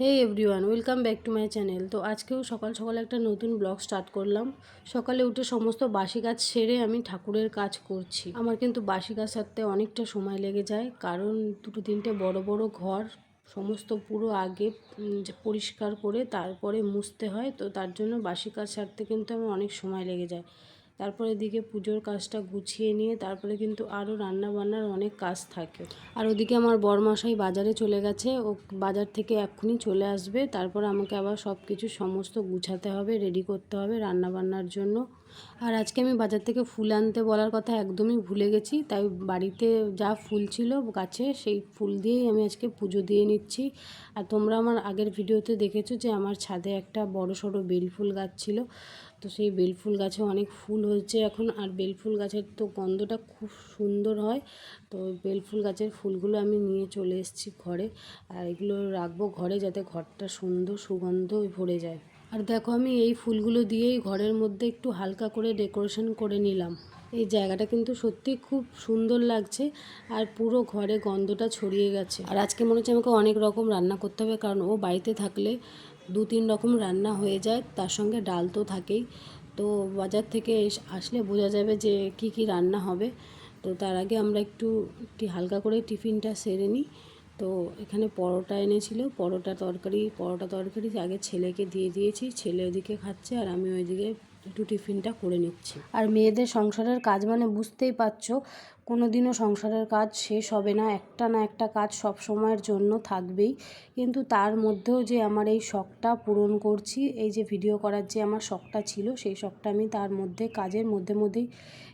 Hey everyone, welcome back to my channel. তো আজকেও সকাল সকাল একটা নতুন ব্লগ স্টার্ট করলাম। সকালে উঠে সমস্ত বাসি কাজ সেরে আমি ঠাকুরের কাজ করছি। আমার কিন্তু বাসি কাজ সারতে অনেকটা সময় লেগে যায়, কারণ দুটো তিনটে বড় বড় ঘর, সমস্ত পুরো আগে পরিষ্কার করে তারপরে মুছতে হয়। তো তার জন্য বাসি কাজ সারতে কিন্তু আমার অনেক সময় লেগে যায়। তারপরে এদিকে পুজোর কাজটা গুছিয়ে নিয়ে তারপরে কিন্তু আরও রান্না বান্নার অনেক কাজ থাকে। আর ওদিকে আমার বরমশাই বাজারে চলে গেছে, ও বাজার থেকে এক্ষুনি চলে আসবে, তারপর আমাকে আবার সব কিছু সমস্ত গুছাতে হবে রেডি করতে হবে রান্না বান্নার জন্য। আর আজকে আমি বাজার থেকে ফুল আনতে বলার কথা একদমই ভুলে গেছি, তাই বাড়িতে যা ফুল ছিল গাছে সেই ফুল দিয়েই আমি আজকে পুজো দিয়ে নিচ্ছি। আর তোমরা আমার আগের ভিডিওতে দেখেছ যে আমার ছাদে একটা বড় সড়ো বেল ফুল গাছ ছিল তো সেই বেল ফুল গাছে অনেক ফুল হয়েছে এখন। আর বেল ফুল গাছের তো গন্ধটা খুব সুন্দর হয়। তো বেল ফুল গাছের ফুলগুলো আমি নিয়ে চলে এসেছি ঘরে। আর এগুলো রাখব ঘরে যাতে ঘরটা সুন্দর সুগন্ধ ভরে যায়। আর দেখো আমি এই ফুলগুলো দিয়েই ঘরের মধ্যে একটু হালকা করে ডেকোরেশন করে নিলাম। এই জায়গাটা কিন্তু সত্যি খুব সুন্দর লাগছে আর পুরো ঘরে গন্ধটা ছড়িয়ে গেছে। আর আজকে মনে হচ্ছে আমাকে অনেক রকম রান্না করতে হবে কারণ ও বাড়িতে থাকলে দু তিন রকম রান্না হয়ে যায়, তার সঙ্গে ডাল তো থাকেই। তো বাজার থেকে আসলে বোঝা যাবে যে কি কি রান্না হবে। তো তার আগে আমরা একটু হালকা করে টিফিনটা সেরে নিই। তো এখানে পরোটা এনেছিল, পরোটা তরকারি পরোটা তরকারি আগে ছেলেকে দিয়ে দিয়েছি। ছেলে ওদিকে খাচ্ছে আর আমি ওইদিকে একটু টিফিনটা করে নিচ্ছি। আর মেয়েদের সংসারের কাজ মানে বুঝতেই পারছ কোনো দিনও সংসারের কাজ শেষ হবে না, একটা না একটা কাজ সব সময়ের জন্য থাকবেই। কিন্তু তার মধ্যেও যে আমার এই শখটা পূরণ করছি, এই যে ভিডিও করার যে আমার শখটা ছিল, সেই শখটা আমি তার মধ্যে, কাজের মধ্যে মধ্যেই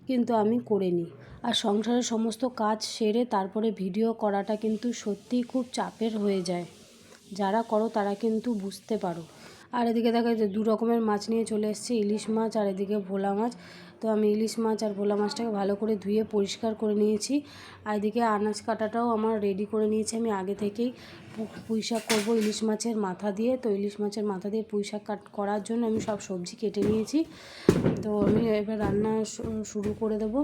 কিন্তু আমি করে নিই। আর সংসারের সমস্ত কাজ সেরে তারপরে ভিডিও করাটা কিন্তু সত্যিই খুব চাপের হয়ে যায়। যারা করো তারা কিন্তু বুঝতে পারো। আর এদিকে দেখা যায় দু রকমের মাছ নিয়ে চলে এসেছে, ইলিশ মাছ আর এদিকে ভোলা মাছ। তো আমি ইলিশ মাছ আর ভোলা মাছটাকে ভালো করে ধুয়ে পরিষ্কার করে নিয়েছি। আর এদিকে আনাজ কাটাটাও আমার রেডি করে নিয়েছি আমি। আগে থেকেই পুঁই শাক করব ইলিশ মাছের মাথা দিয়ে। তো ইলিশ মাছের মাথা দিয়ে পুঁই শাক কাট, করার জন্য আমি সব সবজি কেটে নিয়েছি। তো আমি এবার রান্না শুরু করে দেবো।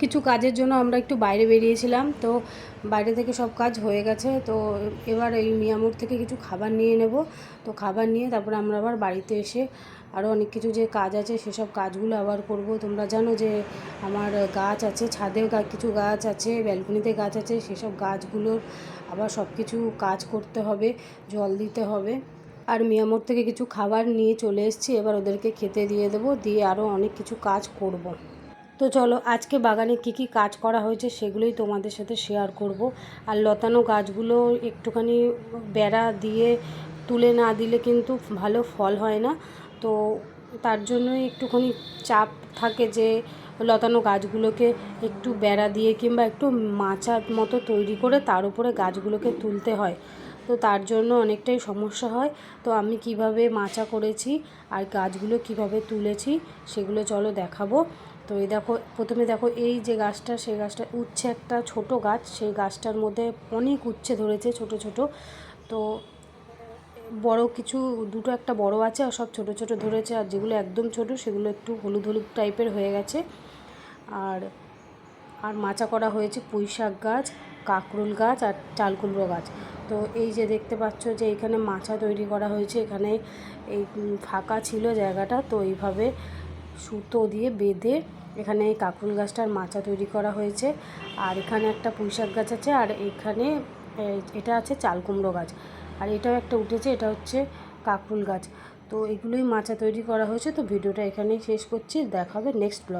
কিছু কাজের জন্য আমরা একটু বাইরে বেরিয়েছিলাম, তো বাইরে থেকে সব কাজ হয়ে গেছে, তো এবার এই মিয়ামোড় থেকে কিছু খাবার নিয়ে নেব, তো খাবার নিয়ে তারপরে আমরা আবার বাড়িতে এসে আরও অনেক কিছু যে কাজ আছে সেসব কাজগুলো আবার করব তোমরা জানো যে আমার গাছ আছে ছাদেও কিছু গাছ আছে, ব্যালকনিতে গাছ আছে, সেসব গাছগুলোর আবার সব কিছু কাজ করতে হবে, জল দিতে হবে আর মিয়ামোর থেকে কিছু খাবার নিয়ে চলে এসেছি, এবার ওদেরকে খেতে দিয়ে দেবো, দিয়ে আরও অনেক কিছু কাজ করব। তো চলো, আজকে বাগানে কি কি কাজ করা হয়েছে সেগুলোই তোমাদের সাথে শেয়ার করব। আর লতানো গাছগুলো একটুখানি বেড়া দিয়ে তুলে না দিলে কিন্তু ভালো ফল হয় না। তো তার জন্যই একটুখানি চাপ থাকে যে লতানো গাছগুলোকে একটু বেড়া দিয়ে কিংবা একটু মাচার মতো তৈরি করে তার উপরে গাছগুলোকে তুলতে হয়। তো তার জন্য অনেকটাই সমস্যা হয়। তো আমি কীভাবে মাচা করেছি আর গাছগুলো কীভাবে তুলেছি সেগুলো চলো দেখাবো। তো এই দেখো, প্রথমে দেখো এই যে গাছটা, সেই গাছটা উচ্ছে একটা ছোট গাছ, সেই গাছটার মধ্যে অনেক উচ্ছে ধরেছে ছোট ছোট। তো বড় কিছু, দুটো একটা বড় আছে আর সব ছোট ছোট ধরেছে আর যেগুলো একদম ছোট সেগুলো একটু হলুদ হলুদ টাইপের হয়ে গেছে। আর আর মাচা করা হয়েছে পুঁই শাক গাছ, কাকরুল গাছ আর চাল কুমড়ো গাছ। তো এই যে দেখতে পাচ্ছ যে এখানে মাচা তৈরি করা হয়েছে, এখানে এই ফাঁকা ছিল জায়গাটা, তো এইভাবে সুতো দিয়ে বেঁধে এখানে এই কাকুল গাছটার মাচা তৈরি করা হয়েছে। আর এখানে একটা পুঁইশাক গাছ আছে আর এখানে এটা আছে চালকুমড়ো গাছ। আর এটাও একটা উঠেছে, এটা হচ্ছে কাকুল গাছ। তো এগুলোই মাচা তৈরি করা হয়েছে। তো ভিডিওটা এখানেই শেষ করছি। দেখাবে নেক্সট ব্লগ।